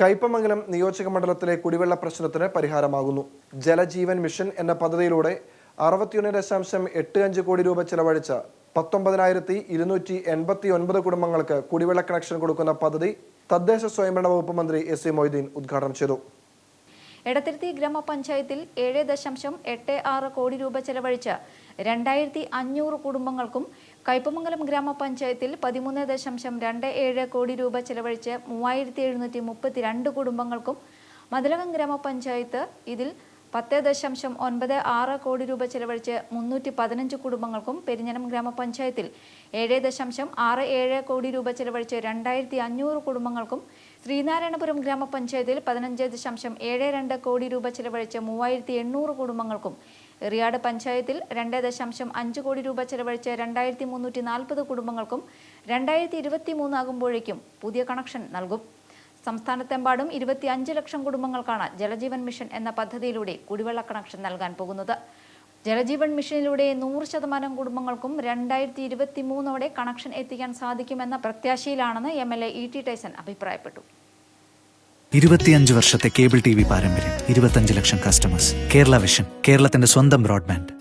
കയ്പമംഗലം നിയോജക മണ്ഡലത്തിലെ കുടിവെള്ള പ്രശ്നത്തിന് പരിഹാരമാകുന്നു. ജലജീവൻ മിഷൻ എന്ന പദ്ധതിയിലൂടെ അറുപത്തിയൊന്ന് ദശാംശം എട്ട് അഞ്ച് കോടി രൂപ ചെലവഴിച്ച പത്തൊമ്പതിനായിരത്തി ഇരുന്നൂറ്റി എൺപത്തി ഒൻപത് കുടുംബങ്ങൾക്ക് കുടിവെള്ള കണക്ഷൻ കൊടുക്കുന്ന പദ്ധതി തദ്ദേശ സ്വയംഭരണ വകുപ്പ് മന്ത്രി എസ് സി മൊയ്തീൻ ഉദ്ഘാടനം ചെയ്തു. എടത്തിരുത്തി ഗ്രാമപഞ്ചായത്തിൽ ഏഴ് ദശാംശം എട്ട് ആറ് കോടി രൂപ ചെലവഴിച്ച് രണ്ടായിരത്തി അഞ്ഞൂറ് കുടുംബങ്ങൾക്കും കയ്പമംഗലം ഗ്രാമപഞ്ചായത്തിൽ പതിമൂന്ന് ദശാംശം രണ്ട് ഏഴ് കോടി രൂപ ചെലവഴിച്ച് മൂവായിരത്തി എഴുന്നൂറ്റി മുപ്പത്തിരണ്ട് കുടുംബങ്ങൾക്കും മതിലകം ഗ്രാമപഞ്ചായത്ത് ഇതിൽ പത്ത് ദശാംശം ഒൻപത് ആറ് കോടി രൂപ ചെലവഴിച്ച് മുന്നൂറ്റി പതിനഞ്ച് കുടുംബങ്ങൾക്കും പെരിഞ്ഞനം ഗ്രാമപഞ്ചായത്തിൽ ഏഴ് ദശാംശം ആറ് ഏഴ് കോടി രൂപ ചെലവഴിച്ച് രണ്ടായിരത്തി അഞ്ഞൂറ് കുടുംബങ്ങൾക്കും ശ്രീനാരായണപുരം ഗ്രാമപഞ്ചായത്തിൽ പതിനഞ്ച് ദശാംശം ഏഴ് രണ്ട് കോടി രൂപ ചെലവഴിച്ച് മൂവായിരത്തി എണ്ണൂറ് കുടുംബങ്ങൾക്കും എറിയാട് പഞ്ചായത്തിൽ രണ്ട് ദശാംശം അഞ്ച് കോടി രൂപ ചെലവഴിച്ച് രണ്ടായിരത്തി മുന്നൂറ്റി നാൽപ്പത് കുടുംബങ്ങൾക്കും രണ്ടായിരത്തി ഇരുപത്തി മൂന്നാകുമ്പോഴേക്കും പുതിയ കണക്ഷൻ നൽകും. സംസ്ഥാനത്തെമ്പാടും ഇരുപത്തി അഞ്ച് ലക്ഷം കുടുംബങ്ങൾക്കാണ് ജലജീവൻ മിഷൻ എന്ന പദ്ധതിയിലൂടെ കുടിവെള്ള കണക്ഷൻ നൽകാൻ പോകുന്നത്. ജലജീവൻ മിഷനിലൂടെ നൂറ് ശതമാനം കുടുംബങ്ങൾക്കും രണ്ടായിരത്തി ഇരുപത്തി മൂന്നോടെ കണക്ഷൻ എത്തിക്കാൻ സാധിക്കുമെന്ന പ്രത്യാശയിലാണെന്ന് M L A E T Taison അഭിപ്രായപ്പെട്ടു. ഇരുപത്തിയഞ്ച് വർഷത്തെ കേബിൾ ടി വി പാരമ്പര്യം ഇരുപത്തഞ്ച് ലക്ഷം കസ്റ്റമേഴ്സ് കേരള വിഷൻ കേരളത്തിന്റെ സ്വന്തം ബ്രോഡ്ബാൻഡ്